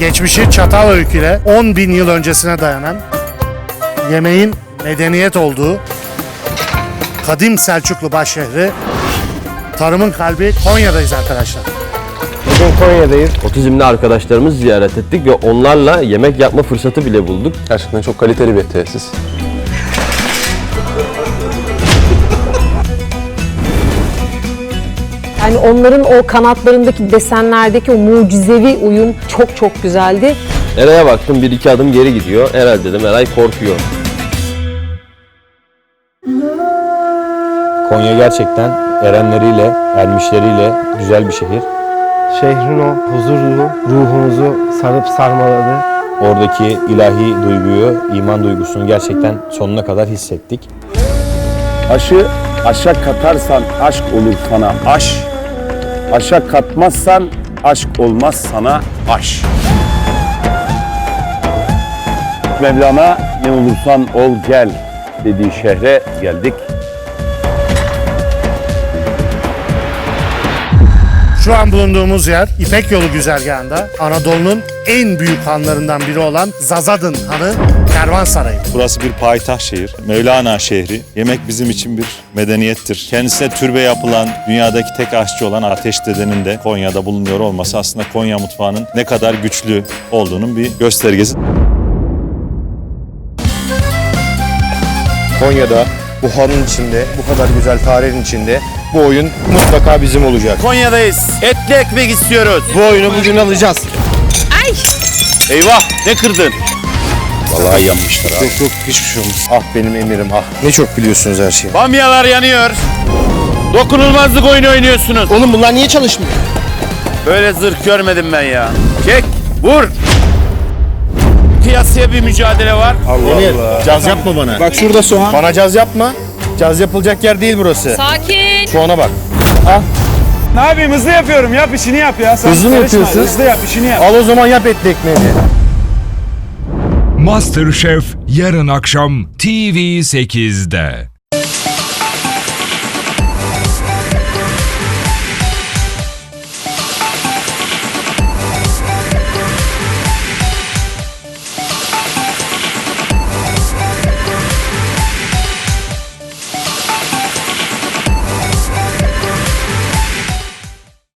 Geçmişi çatal öyküyle 10 bin yıl öncesine dayanan yemeğin medeniyet olduğu kadim Selçuklu başşehri tarımın kalbi Konya'dayız arkadaşlar. Bugün Konya'dayız. Otizmli arkadaşlarımızı ziyaret ettik ve onlarla yemek yapma fırsatı bile bulduk. Gerçekten çok kaliteli bir tesis. Yani onların o kanatlarındaki desenlerdeki o mucizevi uyum çok çok güzeldi. Eray'a baktım bir iki adım geri gidiyor. Herhalde dedim Eray korkuyor. Konya gerçekten erenleriyle, ermişleriyle güzel bir şehir. Şehrin o huzurlu ruhumuzu sarıp sarmaladı. Oradaki ilahi duyguyu, iman duygusunu gerçekten sonuna kadar hissettik. Aşı aşa katarsan aşk olur sana aş. Aşa katmazsan aşk olmaz sana aş. Mevlana ne olursan ol gel dediği şehre geldik. Şu an bulunduğumuz yer İpek Yolu güzergahında Anadolu'nun en büyük hanlarından biri olan Zazadın Hanı Kervansarayı. Burası bir payitaht şehir, Mevlana şehri. Yemek bizim için bir medeniyettir. Kendisine türbe yapılan, dünyadaki tek aşçı olan Ateş Dede'nin de Konya'da bulunuyor olması aslında Konya mutfağının ne kadar güçlü olduğunun bir göstergesi. Konya'da bu hanın içinde, bu kadar güzel tarihin içinde bu oyun mutlaka bizim olacak. Konya'dayız. Etli ekmek istiyoruz. Bu oyunu bugün alacağız. Eyvah ne kırdın? Vallahi yanmışlar abi. Yok yok hiçbir şey olmaz. Ah benim emirim ah. Ne çok biliyorsunuz her şeyi. Bamyalar yanıyor. Dokunulmazlık oyunu oynuyorsunuz. Oğlum bunlar niye çalışmıyor? Böyle zırh görmedim ben ya. Çek, vur. Kıyasıya bir mücadele var. Allah Caz yapma bana. Bak şurada soğan. Bana caz yapma. Caz yapılacak yer değil burası. Sakin. Soğana bak. Ne yapayım hızlı yapıyorum yap işini yap ya. Sen Hızlı mı yapıyorsun? Hızlı yap işini yap. Al o zaman yap etli ekmeğini. Masterchef yarın akşam TV8'de.